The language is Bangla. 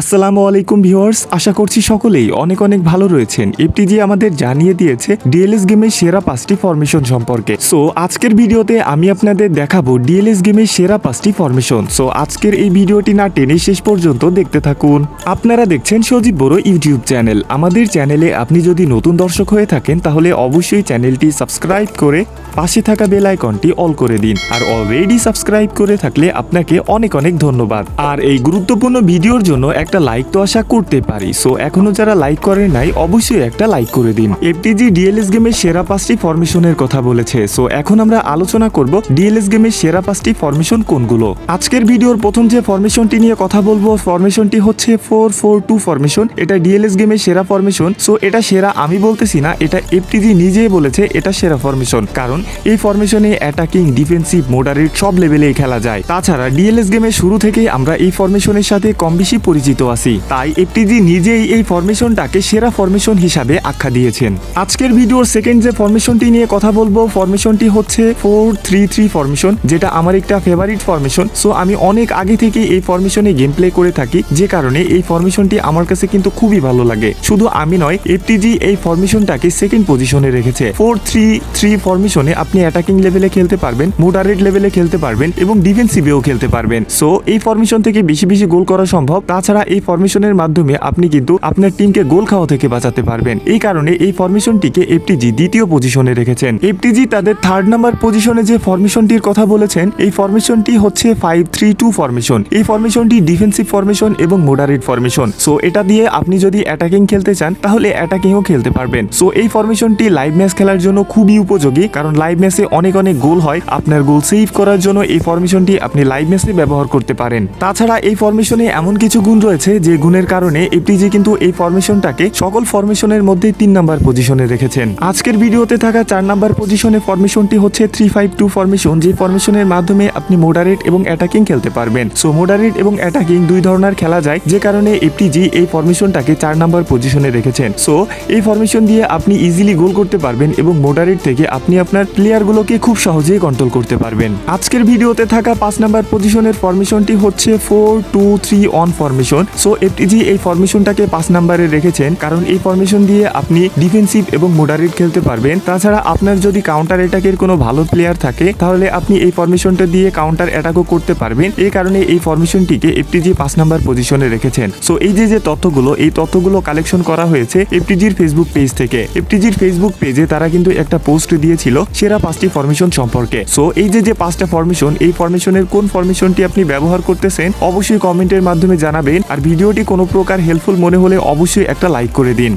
আসসালামু আলাইকুম ভিউয়ার্স, আশা করছি সকলেই অনেক অনেক ভালো রয়েছেন। এফটিজি আমাদের জানিয়ে দিয়েছে ডিএলএস গেমের সেরা পাঁচটি ফরমেশন সম্পর্কে। সো আজকের ভিডিওতে আমি আপনাদের দেখাবো ডিএলএস গেমের সেরা পাঁচটি ফরমেশন সো আজকের এই ভিডিওটি না টেনে শেষ পর্যন্ত দেখতে থাকুন। আপনারা দেখছেন সজীব বড় ইউটিউব চ্যানেল। আমাদের চ্যানেলে আপনি যদি নতুন দর্শক হয়ে থাকেন, তাহলে অবশ্যই চ্যানেলটি সাবস্ক্রাইব করে পাশে থাকা বেল আইকনটি অল করে দিন। আর অলরেডি সাবস্ক্রাইব করে থাকলে আপনাকে অনেক অনেক ধন্যবাদ। আর এই গুরুত্বপূর্ণ ভিডিওর জন্য একটা লাইক তো আশা করতে পারি। সো এখনও যারা লাইক করে নাই, অবশ্যই একটা লাইক করে দিন। এফটিজি ডিএলএস গেমের সেরা পাঁচটি ফরমেশনের কথা বলেছে। সো এখন আমরা আলোচনা করব ডিএলএস গেমের সেরা পাঁচটি ফরমেশন কোনগুলো? আজকের ভিডিওর প্রথম যে ফরমেশনটি নিয়ে কথা বলব ফরমেশনটি হচ্ছে ফোর ফোর টু ফরমেশন এটা ডিএলএস গেমের সেরা ফরমেশন সো এটা সেরা আমি বলতেছি না, এটা এফটিজি নিজেই বলেছে, এটা সেরা ফরমেশন কারণ, এই ফরমেশনে অ্যাটাকিং ডিফেন্সিভ মোডারেট সব লেভেলেই খেলা যায়। তাছাড়া ডিএলএস গেমের শুরু থেকেই আমরা এই ফরমেশনের সাথে কম বেশি পরিচিত। আছি। তাই এফটিজি নিজেই এই ফরমেশনটাকে সেরা ফরমেশন হিসাবে আখ্যা দিয়েছেন। আজকের ভিডিওর সেকেন্ড যে ফরমেশনটি নিয়ে কথা বলব ফরমেশনটি হচ্ছে ফোর থ্রি থ্রি ফরমেশন যেটা আমার একটা ফেভারিট ফরমেশন সো আমি অনেক আগে থেকে এই ফরমেশনে গেম প্লে করে থাকি, যে কারণে এই ফরমেশনটি আমার কাছে কিন্তু খুবই ভালো লাগে। শুধু আমি নয় এফটিজি এই ফরমেশনটাকে সেকেন্ড পজিশনে রেখেছে। ফোর থ্রি থ্রি ফরমেশনে আপনি অ্যাটাকিং লেভেলে খেলতে পারবেন মোডারেট লেভেলে খেলতে পারবেন এবং ডিফেন্সিভেও খেলতে পারবেন। সো এই ফরমেশন থেকে বেশি বেশি গোল করা সম্ভব। তাছাড়া এই ফরমেশনের মাধ্যমে আপনি কিন্তু আপনার টিমকে গোল খাওয়া থেকে বাঁচাতে পারবেন। এই কারণে এই ফরমেশনটিকে এফটিজি দ্বিতীয় পজিশনে রেখেছেন। এফটিজি তাদের থার্ড নাম্বার পজিশনে যে ফরমেশনটির কথা বলেছেন, এই ফরমেশনটি হচ্ছে ফাইভ থ্রি টু ফরমেশন এই ফরমেশনটি ডিফেন্সিভ ফরমেশন এবং মোডারেট ফরমেশন সো এটা দিয়ে আপনি যদি অ্যাটাকিং খেলতে চান, তাহলে অ্যাটাকিংও খেলতে পারবেন। সো এই ফরমেশনটি লাইভ ম্যাচ খেলার জন্য খুবই উপযোগী, কারণ লাইভ ম্যাচে অনেক অনেক গোল হয়। আপনার গোল সেভ করার জন্য এই ফরমেশনটি আপনি লাইভ ম্যাচে ব্যবহার করতে পারেন। তাছাড়া এই ফরমেশনে এমন কিছু গুণ রয়েছে যে গুণের কারণে এফটিজি কিন্তু এই ফরমেশনটাকে সকল ফরমেশনের মধ্যে তিন নাম্বার পজিশনে রেখেছেন। আজকের ভিডিওতে থাকা চার নাম্বার পজিশনে ফরমেশনটি হচ্ছে থ্রি ফাইভ টু ফরমেশন যে ফরমেশনের মাধ্যমে আপনি মোডারেট এবং অ্যাটাকিং খেলতে পারবেন। সো মোডারেট এবং অ্যাটাকিং দুই ধরনের খেলা যায়, যে কারণে এফটিজি এই ফরমেশনটাকে চার নাম্বার পজিশনে রেখেছেন। সো এই ফরমেশন দিয়ে আপনি ইজিলি গোল করতে পারবেন এবং মোডারেট থেকে আপনি আপনার প্লেয়ারগুলোকে খুব সহজেই কন্ট্রোল করতে পারবেন। আজকের ভিডিওতে থাকা পাঁচ নাম্বার পজিশনের ফরমেশনটি হচ্ছে four two three on formation so FTG এই ফরমেশনটাকে পাঁচ নাম্বারে রেখেছেন। কারণ এই ফরমেশন দিয়ে আপনি ডিফেন্সিভ এবং মোডারেট খেলতে পারবেন। তাছাড়া আপনার যদি কাউন্টার অ্যাটাকের কোনো ভালো প্লেয়ার থাকে, তাহলে আপনি এই ফরমেশনটা দিয়ে কাউন্টার অ্যাটাকও করতে পারবেন। এই কারণে এই ফরমেশনটিকে এফটিজি পাঁচ নাম্বার পজিশনে রেখেছেন। সো এই যে যে তথ্যগুলো, এই তথ্যগুলো কালেকশন করা হয়েছে এফটিজির ফেসবুক পেজ থেকে। এফটিজির ফেসবুক পেজে তারা কিন্তু একটা পোস্ট দিয়েছিল সেরা পাঁচটি ফরমেশন সম্পর্কে। সো এই যে যে পাঁচটা ফরমেশন এই ফরমেশনের কোন ফরমেশনটি আপনি ব্যবহার করতেছেন, অবশ্যই কমেন্টের মাধ্যমে জানাবেন। আর ভিডিওটি কোনো প্রকার হেল্পফুল মনে হলে অবশ্যই একটা লাইক করে দিন।